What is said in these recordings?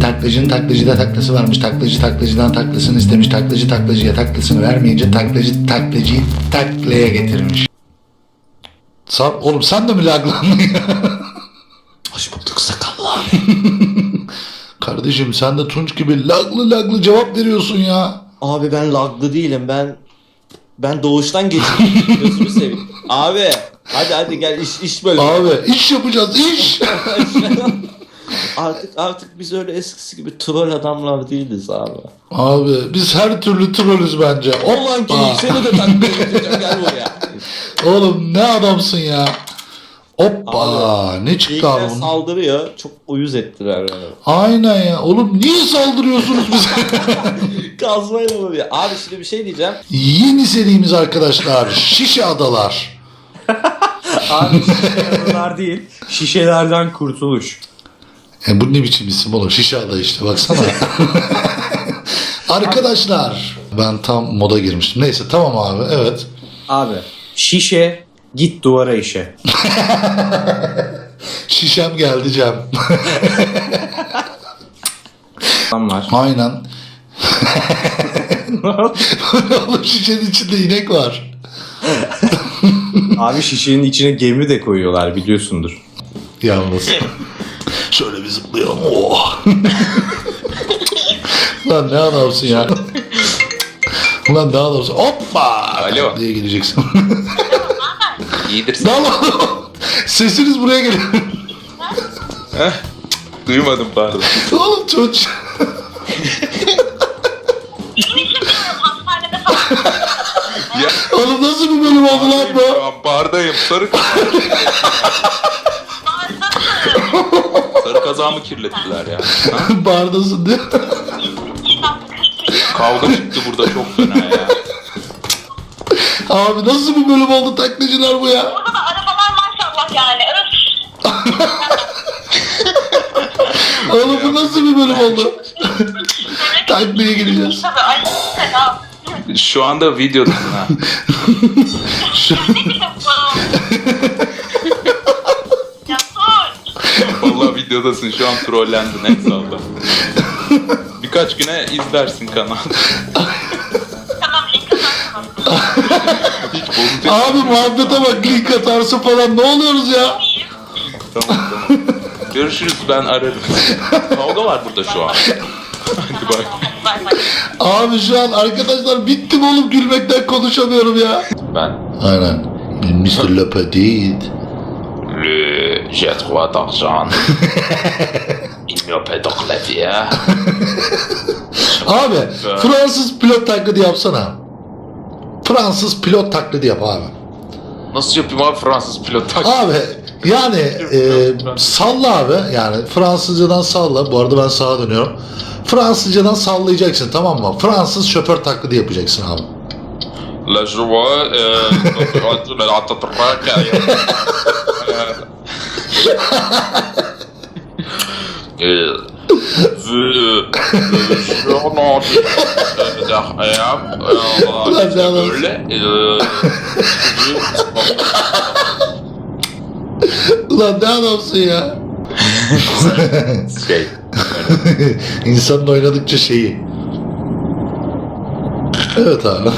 Taklacının taklacıda taklası varmış. Taklacı taklacıdan taklasını istemiş. Taklacı taklacıya taklasını vermeyince taklacı taklacıyı taklaya getirmiş. Sa oğlum sen de mi laglandın ya? Hoş bulduk sakallı. Kardeşim sen de Tunç gibi laglı laglı cevap veriyorsun ya. Abi ben laglı değilim ben ben doğuştan geçtim. Gözümü seveyim. Abi hadi hadi gel iş iş böyle. Abi iş yapacağız iş. Artık artık biz öyle eskisi gibi troll adamlar değiliz abi. Abi biz her türlü trollüz bence. Ulan ki seni de takdir edeceğim gel buraya. Oğlum ne adamsın ya. Hoppa ne çıktı abi bunun? saldırıyor çok uyuz ettiler beni. Aynen ya. Oğlum niye saldırıyorsunuz bize? Kazmayla vuruyor. Abi şimdi bir şey diyeceğim. Yeni serimiz arkadaşlar. Şişe Adalar. Abi şişeler değil. Şişelerden kurtuluş. E bu ne biçim isim oğlum? Şişe Ada işte baksana. arkadaşlar. Ben tam moda girmiştim. Neyse tamam abi evet. Abi şişe git duvara işe. Şişem geldi Cem. Lan var. Aynen. oğlum şişenin içinde inek var. Abi şişenin içine gemi de koyuyorlar biliyorsundur. Yalnız. Şöyle bir zıplayalım. Oh. Lan ne adamsın ya. Ulan ne adamsın. Hoppa. Alo. Diye geleceksin. İyidir. Lan oğlum. Sesiniz buraya geliyor. Duymadım pardon. oğlum çocuğum. Hastanede falan. Oğlum nasıl bir bölüm oldu lan bu? şu an bardayım. Sarı Sarı kazağımı kirlettiler ya. Bardasın diye. Kavga çıktı burada çok fena ya. Abi nasıl bir bölüm oldu taklacılar bu ya? Burada da arabalar maşallah yani. Öf. Oğlum bu nasıl bir bölüm oldu? Taklaya gireceğiz. Tabii ay fena. Şu anda videodasın ha. Ya videodasın şu an trollendin en sağda. Birkaç güne izlersin kanalı. Tamam link atarsın. Hiç bozunca... Abi muhabbete bak link atarsın falan ne oluyoruz ya? Tamam tamam. Görüşürüz ben ararım. Kavga var burada şu an. Hadi bay. Bay bay. Abi şu an arkadaşlar bittim oğlum gülmekten konuşamıyorum ya. Ben Aynen. Mr. Le Petit. Le j'ai trois d'argent. Il me paie de clavier. Abi Fransız pilot taklidi yapsana. Fransız pilot taklidi yap abi. Nasıl yapayım abi Fransız pilot tak? Abi yani e, salla abi yani Fransızcadan salla. Bu arada ben sağa dönüyorum. Fransızcadan sallayacaksın tamam mı? Fransız şoför taklidi yapacaksın abi. La joie, euh, journal derrière böyle Ulan ne adamsın ya. şey İnsanın oynadıkça şeyi. Evet abi.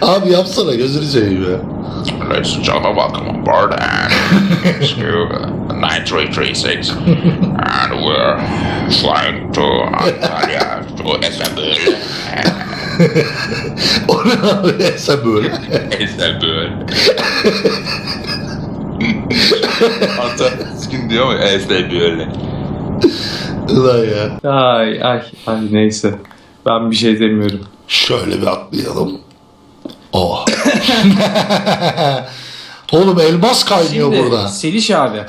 abi yapsana gözünü seveyim ya. Ladies and gentlemen, welcome on board and to 9336 and we're flying to Antalya to Istanbul. O ne abi böyle. Istanbul. Hatta düzgün diyor mu? Istanbul. Ulan ya. Ay ay ay neyse. Ben bir şey demiyorum. Şöyle bir atlayalım. Oh. Oğlum elmas kaynıyor Şimdi burada. Seliş abi.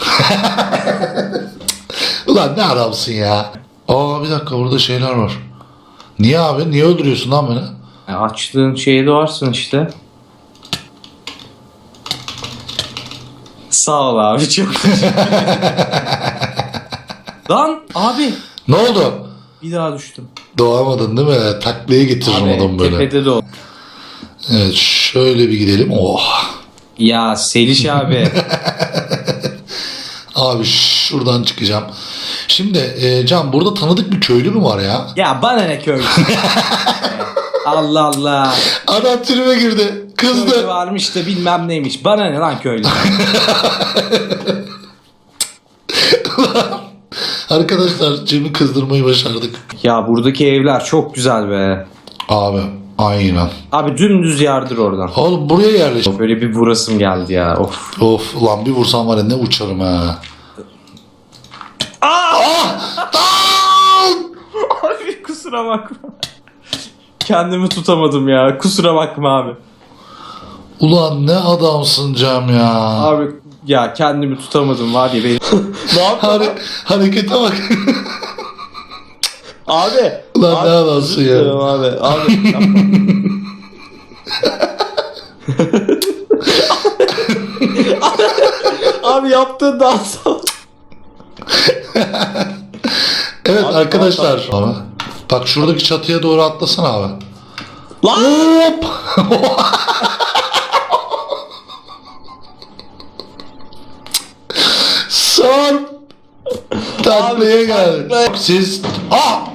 Ulan ne adamsın ya. Aa bir dakika burada şeyler var. Niye abi? Niye öldürüyorsun lan beni? Ya Açtığın şeye doğarsın işte. Sağ ol abi çok. Lan abi Ne oldu? bir daha düştüm. Doğamadın değil mi? Taklaya getiririm Abi adamı böyle. tepede de ol. Evet şöyle bir gidelim. Oh. Ya Seliş abi. Abi şuradan çıkacağım. Şimdi e, Can burada tanıdık bir köylü mü var ya? Ya bana ne köylüsü? Allah Allah. Adam tribe girdi. Köylü Kızdı. varmış da bilmem neymiş. Bana ne lan köylü? Arkadaşlar Cem'i kızdırmayı başardık. ya buradaki evler çok güzel be. Abi aynen. Abi dümdüz yardır oradan. Oğlum buraya yerleş. Böyle bir vurasım geldi ya. Of. Of ulan bir vursam var ya ne uçarım ha. Ah! Ah! Abi kusura bakma. Kendimi tutamadım ya. Kusura bakma abi. Ulan ne adamsın Cem ya. Abi ya kendimi tutamadım var ya benim. Ne yaptın? Hare- harekete bak. Abi. Ulan abi, ne adamsın ya. Abi. Abi. yapma. abi yaptığın daha sonra. Evet Abi, arkadaşlar. Abi. Bak şuradaki çatıya doğru atlasana abi. Lan! Hop. Sarp. Taklaya geldi. Siz... Ah!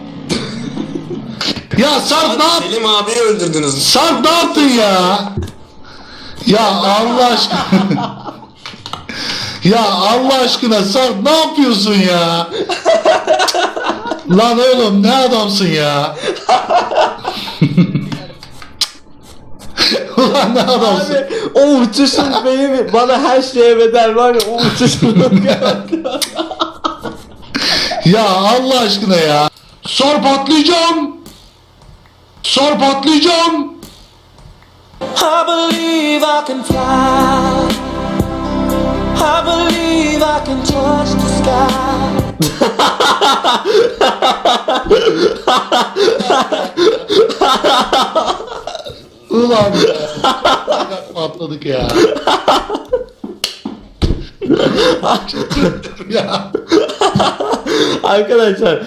Ya Sarp ne yaptın? Selim abiyi öldürdünüz. Sarp ne yaptın ya? Ya Allah aşkına. ya Allah aşkına Sarp ne yapıyorsun ya? Lan oğlum ne adamsın ya? Ulan ne adamsın? Abi o uçuşun benim bana her şeye bedel var ya o uçuşun. Ya Allah aşkına ya. Sarp atlayacağım. Sarp atlayacağım. I believe I can fly. I believe I can touch the sky. Ulan ya. Atladık ya. ya. Arkadaşlar